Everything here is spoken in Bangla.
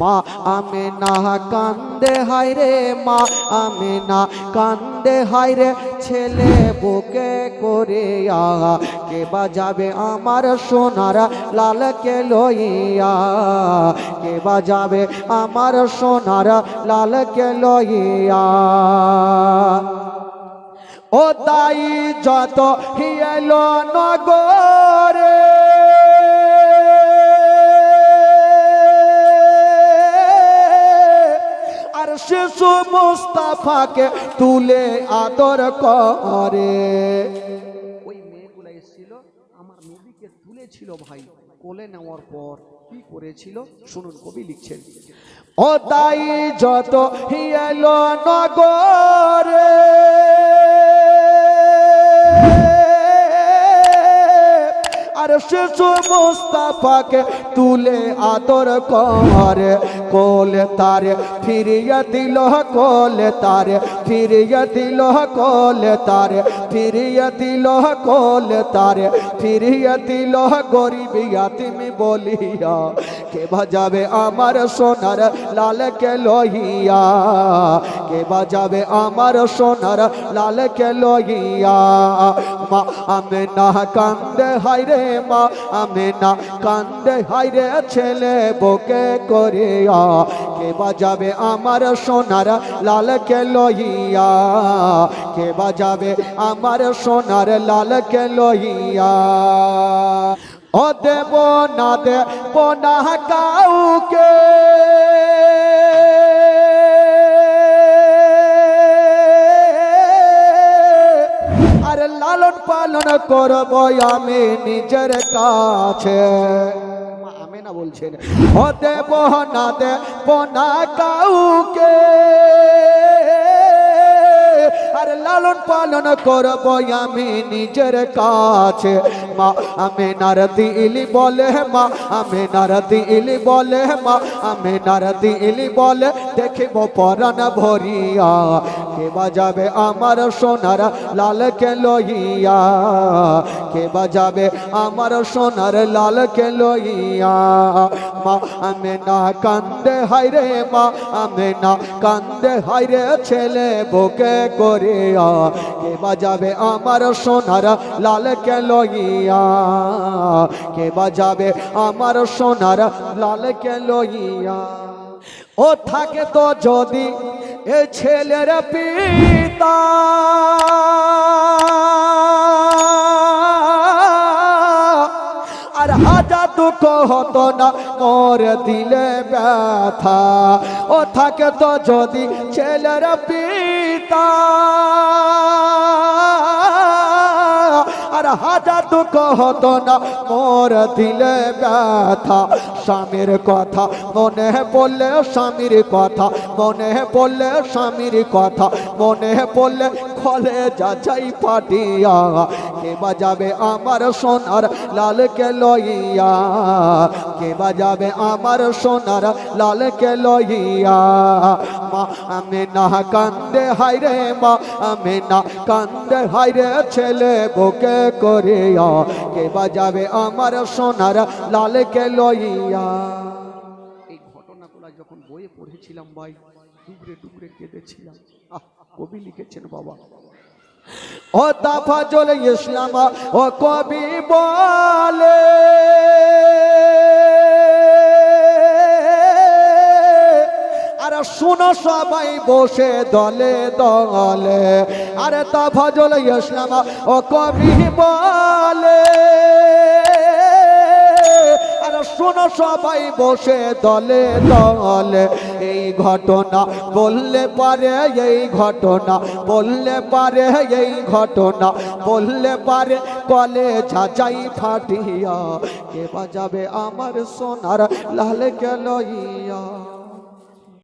মা আমি না কান্দে হায় রে মা আমি না কান্দে হায় রে ছেলে বুকে করে আ কে বাজাবে আমার সোনারা লালকে লইয়া? কে বাজাবে আমার সোনারা লালকে লইয়া? ও তাই যত হিয়েলো নগরে শিশু মুস্তাফাকে তুলে আদর করে। ওই মেয়েগুলো এসেছিল, আমার নবীকে তুলেছিল ভাই, কোলে নেওয়ার পর কি করেছিল? শুনুন, কবি লিখছেন ও তাই যত হিয়ালো নগরে শিশু মুস্তাফাকে তুলে আদর করে, কোলে তারে ফিরিয়ে দিল, কোলে তারে ফিরিয়ে দিল, কোলে তারে ফিরিয়ে দিল, কোলে তারে ফিরিয়ে দিল গরিবিয়া তুমি বলিয়া কে বাজাবে আমার সোনার লালকে লইয়া কে বাজাবে আমার সোনার লালকে লইয়া মা, আমি না কান্দে হাই রে মা, আমি না কান্দে হাই রে ছেলে বকে করিয়া। কে বাজাবে আমার সোনার লালকে লইয়া কে বাজাবে আমার সোনার লালকে লইয়া ও দেব না দেব না কাউকে। আরে লালন পালন করব আমি নিজের কাছে। মা আমেনা বলছেন ও দেব না দেব না কাউকে। আর লালন পালন করব আমি নিজের কাছে। মা আমি নারদি ইলি বলে, মা আমি নারদি ইলি বলে, মা আমি নারদি ইলি বলে, দেখিব পরাণ ভরিয়া। কে বাজাবে আমার সোনার লালকে লইয়া কে বাজাবে আমার সোনার লালকে লইয়া মা, আমি না কান্দে হাইরে মা, আমি না কান্দে হাইরে ছেলে, বুকে করিয়া কে বাজাবে আমার সোনার লালকে লইয়া কে বাজাবে আমার সোনার লালকে লইয়া ও থাকে তো যদি এ ছেলের পিতা দুঃখ হতো না, মোর দিলে ব্যথা। ও থাকে তো যদি ছেলের পিতা। আর হাজার দুঃখ হতো না, মোর দিলে ব্যথা। স্বামীর কথা মনে পড়লে স্বামীর কথা মনে পড়লে স্বামীর কথা, মনে পড়লে খলে যাচাই পাটিয়া। কে বাজাবে আমার সোনার লালকে লইয়া কে বাজাবে আমার সোনার লালকে লইয়া মা, আমি না কান্দে হাইরে মা, আমি না কান্দে হাইরে ছেলে বুকে করিয়া। কে বাজাবে আমার সোনার লালকে লইয়া বইয়ে পড়েছিলাম ভাই ডুবরে ডুবরে কেঁদেছিলাম। আহ, কবি লিখেছেন বাবা। ও তাফাজল ইসলাম ও কবি বলে। আর শুনো সবাই বসে দলে দলে। আরে তাফাজল ইসলাম ও কবি বলে। শোনো, সবাই বসে দলে দলে। এই ঘটনা বললে পারে, এই ঘটনা বললে পারে, এই ঘটনা বললে পারে। কলে ঝাঁচাই ফাটিয়া, কে বাজাবে আমার সোনার লাল কে লইয়া